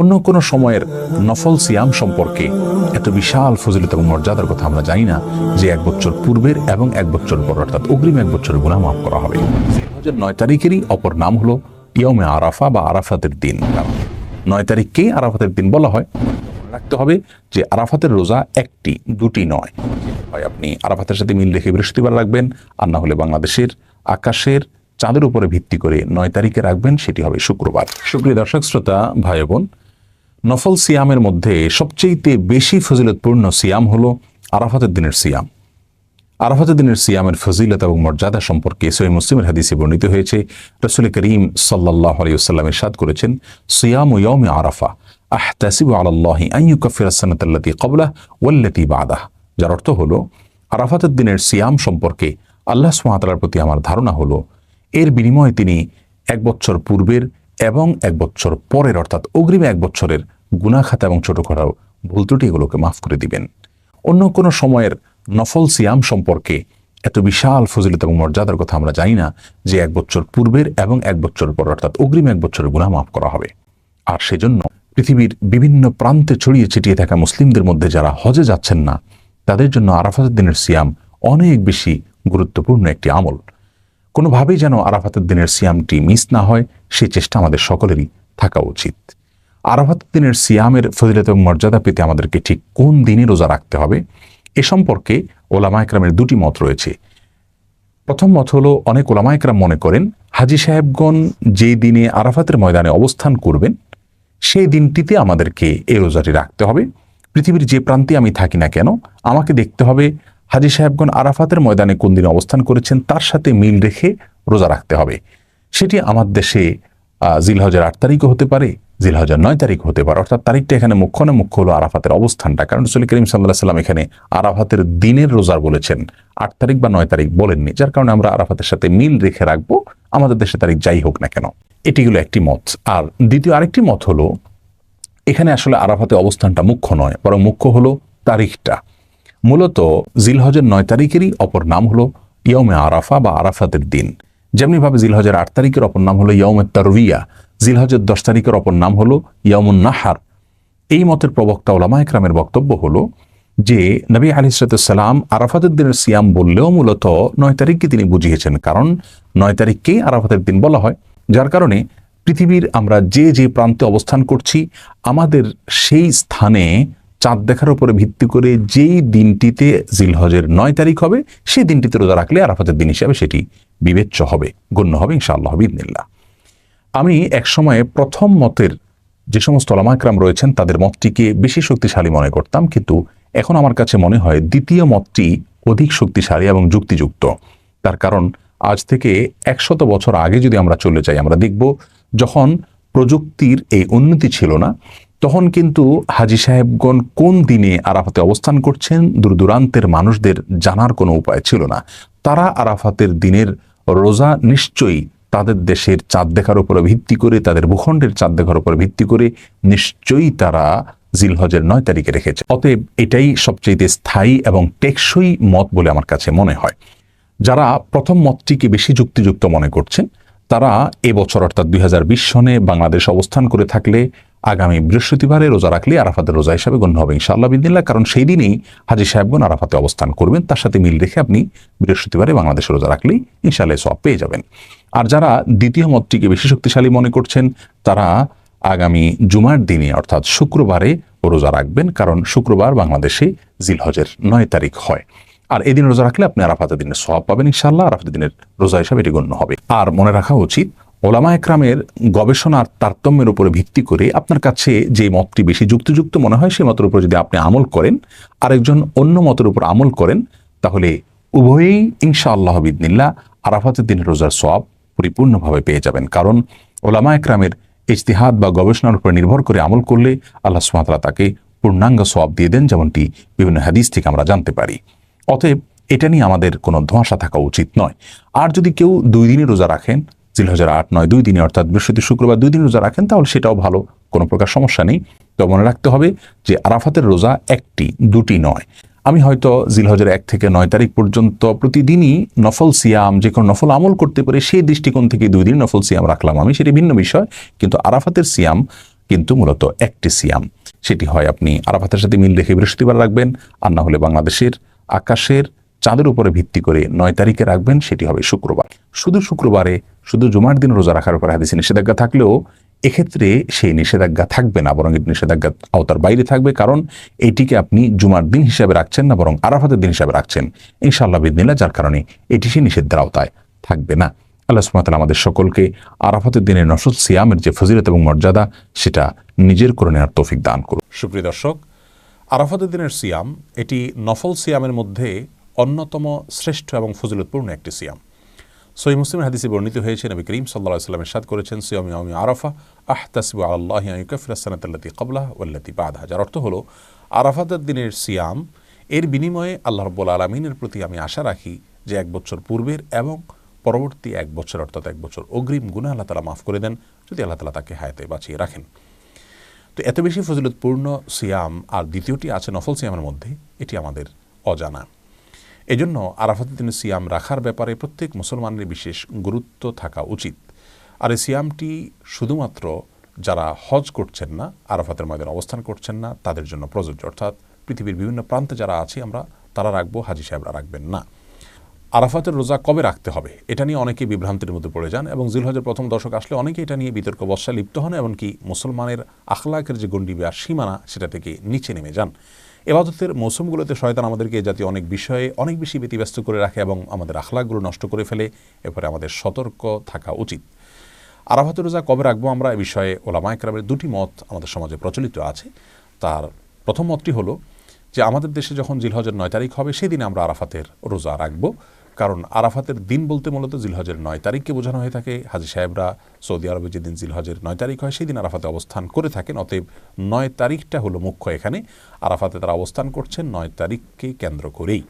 অন্য কোনো সময়ের নফল সিয়াম সম্পর্কে এত বিশাল ফজিলত এবং মর্যাদার কথা আমরা জানি না যে এক বছর পূর্বের এবং এক বছর পর, অর্থাৎ অগ্রিম এক বছর গুণা মাফ করা হবে। নয় তারিখেরই অপর নাম হলো ইয়মে আরাফা বা আরাফাতের দিন। নয় তারিখকেই আরাফাতের দিন বলা হয়। রাখতে হবে যে আরাফাতের রোজা একটি, দুটি নয়। হয় আপনি আরাফাতের সাথে মিল রেখে বৃহস্পতিবার রাখবেন, আর না হলে বাংলাদেশের আকাশের চাঁদের উপরে ভিত্তি করে নয় তারিখে রাখবেন, সেটি হবে শুক্রবার। সুপ্রিয় দর্শক, শ্রোতা, ভাই বোন নফল সিয়ামের মধ্যে সবচেয়েতে বেশি ফজিলতপূর্ণ সিয়াম হলো আরাফাতের দিনের সিয়াম। আরাফাতের দিনের সিয়ামের ফজিলত এবং মর্যাদা সম্পর্কে সহি মুসলিমের হাদিসে বর্ণিত হয়েছে, রসুল করিম সাল্লাহ আলিয়াল্লামের সাদ করেছেন, সিয়াম ইয়মে আরাফা আহ তাসিব আল্লাহি আইয়ু কফির সানাতাল্লাতি কবলাহ বাদাহ। যার অর্থ হলো, আরাফাতের দিনের সিয়াম সম্পর্কে আল্লাহ সুমাতালার প্রতি আমার ধারণা হলো, এর বিনিময়ে তিনি এক বছর পূর্বের এবং এক বছর পরের, অর্থাৎ অগ্রিম এক বছরের গুনাখাতা এবং ছোটখাটো ভুল ত্রুটি এগুলোকে মাফ করে দিবেন। অন্য কোনো সময়ের নফল সিয়াম সম্পর্কে এত বিশাল ফজিলত এবং মর্যাদার কথা আমরা জানি না যে এক বছর পূর্বের এবং এক বছর পর, অর্থাৎ অগ্রিম এক বছরের গুণা মাফ করা হবে। আর সেজন্য পৃথিবীর বিভিন্ন প্রান্তে ছড়িয়ে ছিটিয়ে থাকা মুসলিমদের মধ্যে যারা হজে যাচ্ছেন না, তাদের জন্য আরাফাতের দিনের সিয়াম অনেক বেশি গুরুত্বপূর্ণ একটি আমল। কোনোভাবেই যেন আরাফাতের দিনের সিয়ামটি মিস না হয় সেই চেষ্টা আমাদের সকলেরই থাকা উচিত। আরাফাতের দিনের সিয়ামের ফজিলত এবং মর্যাদা পেতে আমাদেরকে ঠিক কোন দিনে রোজা রাখতে হবে? এ সম্পর্কে ওলামা একরামের দুটি মত রয়েছে। প্রথম মত হলো, অনেক ওলামা একরাম মনে করেন, হাজি সাহেবগণ যে দিনে আরাফাতের ময়দানে অবস্থান করবেন, সেই দিনটিতে আমাদেরকে এই রোজাটি রাখতে হবে। পৃথিবীর যে প্রান্তে আমি থাকি না কেন, আমাকে দেখতে হবে হাজি সাহেবগণ আরাফাতের ময়দানে কোন দিনে অবস্থান করেছেন, তার সাথে মিল রেখে রোজা রাখতে হবে। সেটি আমার দেশে জিলহজের আট তারিখও হতে পারে জিলহজের নয় তারিখ হতে পারে। অর্থাৎ তারিখটা এখানে মুখ্য না মুখ্য হলো আরাফাতের অবস্থানটা। কারণ রসুল করিম সাল্লাহ সাল্লাম এখানে আরাফাতের দিনের রোজার বলেছেন। আট তারিখ বা নয় তারিখ বলেননি। যার কারণে আমরা আরাফাতের সাথে মিল রেখে রাখব। আমাদের দেশে তারিখ যাই হোক না কেন। এটি হলো একটি মত। আর দ্বিতীয় আরেকটি মত হলো, এখানে আসলে আরাফাতে অবস্থানটা মুখ্য নয়, বরং মুখ্য হলো তারিখটা। মূলত জিলহজের নয় তারিখেরই অপর নাম হলো ইয়মে আরাফা বা আরাফাতের দিন। যেমনিভাবে জিলহজের আট তারিখের অপর নাম হলো ইয়মে তারবিয়া, জিলহজের দশ তারিখের অপর নাম হলো ইয়মুন নাহার। এই মতের প্রবক্তা ওলামা একরামের বক্তব্য হলো যে, নবী আলিসালাম আরাফাতের দিনের সিয়াম বললেও মূলত নয় তারিখকে তিনি বুঝিয়েছেন, কারণ নয় তারিখকেই আরাফাতের দিন বলা হয়। যার কারণে পৃথিবীর আমরা যে যে প্রান্তে অবস্থান করছি, আমাদের সেই স্থানে চাঁদ দেখার উপরে ভিত্তি করে যেই দিনটিতে জিলহজের নয় তারিখ হবে, সেই দিনটিতে রোজা রাখলে আরাফাতের দিন হিসাবে সেটি বিবেচ্য হবে, গণ্য হবে, ইনশাআল্লাহ বিদিনিল্লা আমি এক সময়ে প্রথম মতের যে সমস্ত ওলামাকরাম রয়েছেন, তাদের মতটিকে বেশি শক্তিশালী মনে করতাম, কিন্তু এখন আমার কাছে মনে হয় দ্বিতীয় মতটি অধিক শক্তিশালী এবং যুক্তিযুক্ত। তার কারণ, আজ থেকে একশত বছর আগে যদি আমরা চলে যাই, আমরা দেখব যখন প্রযুক্তির এই উন্নতি ছিল না, তখন কিন্তু হাজি সাহেবগণ কোন দিনে আরাফাতে অবস্থান করছেন, দূরদূরান্তের মানুষদের জানার কোনো উপায় ছিল না। তারা আরাফাতের দিনের রোজা নিশ্চয়ই তাদের দেশের চাঁদ দেখার উপরে ভিত্তি করে, তাদের ভূখণ্ডের চাঁদ দেখার উপরে ভিত্তি করে নিশ্চয়ই তারা জিলহজের নয় তারিখে রেখেছে। অতএব এটাই সবচেয়ে স্থায়ী এবং টেকসই মত বলে আমার কাছে মনে হয়। যারা প্রথম মতটিকে বেশি যুক্তিযুক্ত মনে করছেন, তারা এবছর অর্থাৎ দুই হাজার বিশ সনে বাংলাদেশ অবস্থান করে থাকলে আগামী বৃহস্পতিবারে রোজা রাখলে আরাফাতের রোজা হিসাবে গণ্য হবে ইনশাআল্লাহ বিদিল্লা কারণ সেই দিনেই হাজি সাহেবগণ আরাফাতে অবস্থান করবেন। তার সাথে মিল রেখে আপনি বৃহস্পতিবারে বাংলাদেশে রোজা রাখলেই ইনশাআল্লাহ সব পেয়ে যাবেন। আর যারা দ্বিতীয় মতটিকে বেশি শক্তিশালী মনে করছেন, তারা আগামী জুমার দিনে, অর্থাৎ শুক্রবারে রোজা রাখবেন, কারণ শুক্রবার বাংলাদেশে জিলহজের নয় তারিখ হয়। আর এদিন রোজা রাখলে আপনি আরাফাতের দিনের সব পাবেন ইনশাল্লাহ আরাফাতের দিনের রোজা হিসাবে এটি গণ্য হবে। আর মনে রাখা উচিত ওলামা একরামের গবেষণার তারতম্যের উপরে ভিত্তি করে আপনার কাছে যে মতটি বেশি যুক্তিযুক্ত মনে হয় সেই মতের উপর যদি আপনি আমল করেন, আরেকজন অন্য মতের উপর আমল করেন, তাহলে উভয়েই ইনশা আল্লাহ বিদনিল্লা আরাফাতের দিনের রোজার সব পরিপূর্ণভাবে পেয়ে যাবেন। কারণ ওলামা একরামের ইজতিহাদ বা গবেষণার উপর নির্ভর করে আমল করলে আল্লাহ সুমাতলা তাকে পূর্ণাঙ্গ সব দিয়ে দেন, যেমনটি বিভিন্ন হাদিস থেকে আমরা জানতে পারি। অতএব এটা নিয়ে আমাদের কোনো ধোঁয়াশা থাকা উচিত নয়। আর যদি কেউ দুই দিনই রোজা রাখেন জিলহজার আট নয়, দুই দিনে, অর্থাৎ বৃহস্পতি, শুক্রবার দুই দিন রোজা রাখেন, তাহলে সেটাও ভালো, কোনো প্রকার সমস্যা নেই। তো মনে রাখতে হবে যে আরাফাতের রোজা একটি, দুটি নয়। আমি হয়তো জিলহজের এক থেকে নয় তারিখ পর্যন্ত প্রতিদিনই নফল সিয়াম, যে কোনো নফল আমল করতে পারে, সেই দৃষ্টিকোণ থেকে দুই দিন নফল সিয়াম রাখলাম আমি, সেটি ভিন্ন বিষয়। কিন্তু আরাফাতের সিয়াম কিন্তু মূলত একটি সিয়াম। সেটি হয় আপনি আরাফাতের সাথে মিল রেখে বৃহস্পতিবার রাখবেন, আর না হলে বাংলাদেশের আকাশের চাঁদের উপরে ভিত্তি করে নয় তারিখে রাখবেন, সেটি হবে শুক্রবার। শুধু শুক্রবারে শুধু জুমার দিন রোজা রাখার উপর হাদিসে নিষেধাজ্ঞা থাকলেও এক্ষেত্রে সেই নিষেধাজ্ঞা থাকবে না, বরং এটি নিষেধাজ্ঞা আওতার বাইরে থাকবে, কারণ এটিকে আপনি জুমার দিন হিসাবে রাখছেন না, বরং আরাফাতের দিন হিসাবে রাখছেন। ইনশাআল্লাহ বিদিনিল্লা যার কারণে এটি সেই নিষেধের আওতায় থাকবে না। আল্লাহ সুমাতাল আমাদের সকলকে আরাফাতের দিনের নসদ সিয়ামের যে ফজিলত এবং মর্যাদা, সেটা নিজের করে নেওয়ার তৌফিক দান করুন। সুপ্রিয় দর্শক, আরাফাতের দিনের সিয়াম, এটি নফল সিয়ামের মধ্যে অন্যতম শ্রেষ্ঠ এবং ফজিলতপূর্ণ একটি সিয়াম। সই মুসলিমের হাদিসে বর্ণিত হয়েছে, নবী করিম সাল্লাহ সাল্লামের সাদ করেছেন, সিয়াম ইয়ামি আরাফা আহ তাসিবু আল্লাহ ইউকাফিরাসানাতাল্লাতি কবলা ওয়াল্লাতি বাদা যার অর্থ হলো, আরাফাতের দিনের সিয়াম, এর বিনিময়ে আল্লাহ রব্বুল আলমিনের প্রতি আমি আশা রাখি যে এক বছর পূর্বের এবং পরবর্তী এক বছর, অর্থাৎ এক বছর অগ্রিম গুণা আল্লাহ তালা মাফ করে দেন, যদি আল্লাহ তালা তাকে হায়াতে বাঁচিয়ে রাখেন। তো এত বেশি ফজিলতপূর্ণ সিয়াম আর দ্বিতীয়টি আছে নফল সিয়ামের মধ্যে, এটি আমাদের অজানা। এজন্য আরাফাতের দিনে সিয়াম রাখার ব্যাপারে প্রত্যেক মুসলমানের বিশেষ গুরুত্ব থাকা উচিত। আর এই সিয়ামটি শুধুমাত্র যারা হজ করছেন না, আরাফাতের ময়দানে অবস্থান করছেন না, তাদের জন্য প্রযোজ্য। অর্থাৎ পৃথিবীর বিভিন্ন প্রান্তে যারা আছি, আমরা তারা রাখব, হাজি সাহেবরা রাখবেন না। আরাফাতের রোজা কবে রাখতে হবে? এটা নিয়ে অনেকেই বিভ্রান্তির মধ্যে পড়ে যান এবং জিলহজের প্রথম দশক আসলে অনেকে এটা নিয়ে বিতর্ক বর্ষায় লিপ্ত হন, এমনকি মুসলমানের আখলাকের যে গণ্ডি বা সীমানা, সেটা থেকে নিচে নেমে যান। এবাদতের মৌসুমগুলোতে শয়তান আমাদেরকে জাতীয় অনেক বিষয়ে অনেক বেশি ব্যতিব্যস্ত করে রাখে এবং আমাদের আখলাকগুলো নষ্ট করে ফেলে। এরপরে আমাদের সতর্ক থাকা উচিত। আরাফাতের রোজা কবে রাখব আমরা এ বিষয়ে ওলামা একরামের দুটি মত আমাদের সমাজে প্রচলিত আছে। তার প্রথম মতটি হলো যে, আমাদের দেশে যখন জিলহজের নয় তারিখ হবে, সেদিন আমরা আরাফাতের রোজা রাখব। কারণ আরাফাতের দিন বলতে মূলত জিলহজের নয় তারিখকে বোঝানো হয়ে থাকে। হাজি সাহেবরা সৌদি আরবে যেদিন জিলহজের নয় তারিখ হয়, সেই দিন আরাফাতে অবস্থান করে থাকেন। অতএব নয় তারিখটা হলো মুখ্য এখানে। আরাফাতে তারা অবস্থান করছেন নয় তারিখকে কেন্দ্র করেই।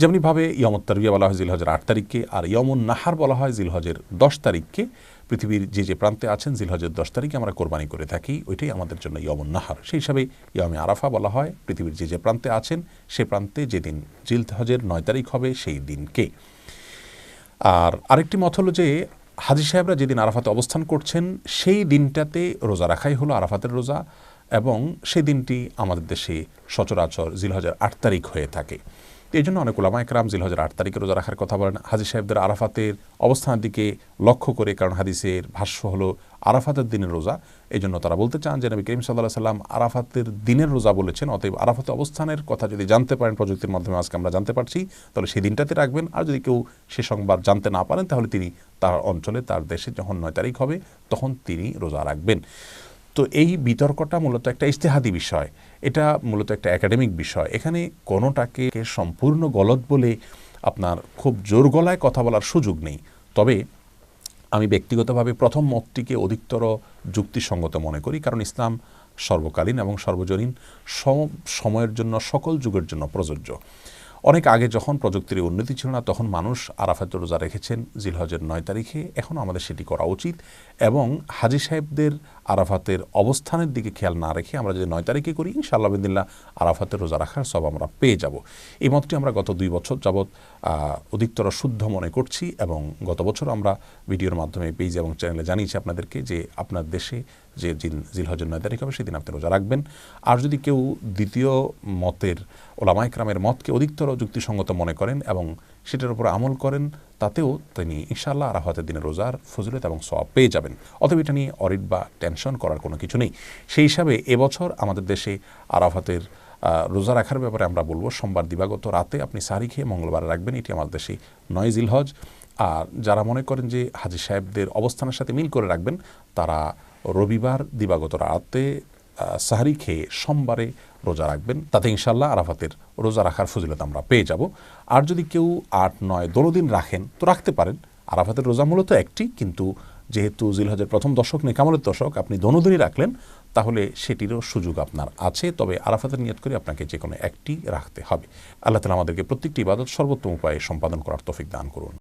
যেমনিভাবে ইয়মত তারবিয়া বলা হয় জিলহজের আট তারিখকে, আর ইয়মন নাহার বলা হয় জিলহজের দশ তারিখকে। পৃথিবীর যে যে প্রান্তে আছেন জিলহজের দশ তারিখে আমরা কোরবানি করে থাকি, ওইটাই আমাদের জন্য ইয়মন নাহার। সেই হিসাবে ইয়মে আরাফা বলা হয়, পৃথিবীর যে যে প্রান্তে আছেন, সে প্রান্তে যেদিন জিলহজের নয় তারিখ হবে, সেই দিনকে। আর আরেকটি মত হলো যে, হাজি সাহেবরা যেদিন আরাফাতে অবস্থান করছেন, সেই দিনটাতে রোজা রাখাই হলো আরাফাতের রোজা, এবং সেই দিনটি আমাদের দেশে সচরাচর জিলহজের আট তারিখ হয়ে থাকে। এই জন্য অনেক ওলামা একরাম জিলহজের আট তারিখে রোজা রাখার কথা বলেন। হাজি সাহেবদের আরাফাতের অবস্থানের দিকে লক্ষ্য করে, কারণ হাদিসের ভাষ্য হলো আরাফাতের দিনের রোজা। এই জন্য তারা বলতে চান যে, নবী করিম সাল্লাহ সাল্লাম আরাফাতের দিনের রোজা বলেছেন, অতএব আরাফাতে অবস্থানের কথা যদি জানতে পারেন, প্রযুক্তির মাধ্যমে আজকে আমরা জানতে পারছি, তাহলে সেই দিনটাতে রাখবেন। আর যদি কেউ সে সংবাদ জানতে না পারেন, তাহলে তিনি তার অঞ্চলে, তার দেশে যখন নয় তারিখ হবে, তখন তিনি রোজা রাখবেন। তো এই বিতর্কটা মূলত একটা ইস্তেহাদি বিষয়। এটা মূলত একটা একাডেমিক বিষয়। এখানে কোনোটাকে সম্পূর্ণ গলত বলে আপনার খুব জোর গলায় কথা বলার সুযোগ নেই। তবে আমি ব্যক্তিগতভাবে প্রথম মতটিকে অধিকতর যুক্তিসঙ্গত মনে করি, কারণ ইসলাম সর্বকালীন এবং সর্বজনীন সম, সময়ের জন্য, সকল যুগের জন্য প্রযোজ্য। অনেক আগে যখন প্রযুক্তির উন্নতি ছিল না, তখন মানুষ আরাফাত রোজা রেখেছেন জিলহজের নয় তারিখে। এখন আমাদের সেটি করা উচিত এবং হাজি সাহেবদের আরাফাতের অবস্থানের দিকে খেয়াল না রেখে আমরা যদি নয় তারিখে করি, ইনশাআল্লাহ বিদিল্লা আরাফাতের রোজা রাখার সব আমরা পেয়ে যাব। এই মতটি আমরা গত দুই বছর যাবৎ অধিকতর শুদ্ধ মনে করছি এবং গত বছর আমরা ভিডিওর মাধ্যমে পেজ এবং চ্যানেলে জানিয়েছি আপনাদেরকে যে আপনার দেশে যে জিলহজের নয় তারিখ হবে, সেদিন আপনি রোজা রাখবেন। আর যদি কেউ দ্বিতীয় মতের ওলামাইকরামের মতকে অধিকতর যুক্তিসঙ্গত মনে করেন এবং সেটার উপর আমল করেন, তাতেও তিনি ইনশাআল্লাহ আরাফাতের দিনে রোজার ফজিলত এবং সব পেয়ে যাবেন। অথবা এটা নিয়ে অরিট বা টেনশন করার কোনো কিছু নেই। সেই হিসাবে এবছর আমাদের দেশে আরাফাতের রোজা রাখার ব্যাপারে আমরা বলব, সোমবার দিবাগত রাতে আপনি সারি খেয়ে মঙ্গলবার রাখবেন, এটি আমাদের দেশে নয় জিলহজ। আর যারা মনে করেন যে হাজি সাহেবদের অবস্থানের সাথে মিল করে রাখবেন, তারা রবিবার দিবাগত রাতে সাহারি খেয়ে সোমবারে রোজা রাখবেন। তাতে ইনশাল্লাহ আরাফাতের রোজা রাখার ফজিলত আমরা পেয়ে যাব। আর যদি কেউ আট, নয় দোলো দিন রাখেন, তো রাখতে পারেন। আরাফাতের রোজা মূলত একটি, কিন্তু যেহেতু জিলহজের প্রথম দশক, নেকামলের দশক, আপনি দনোদিনই রাখলেন, তাহলে সেটিরও সুযোগ আপনার আছে। তবে আরাফাতের নিয়ত করে আপনাকে যে কোনো একটি রাখতে হবে। আল্লাহ তালা আমাদেরকে প্রত্যেকটি ইবাদত সর্বোত্তম উপায়ে সম্পাদন করার তফিক দান করুন।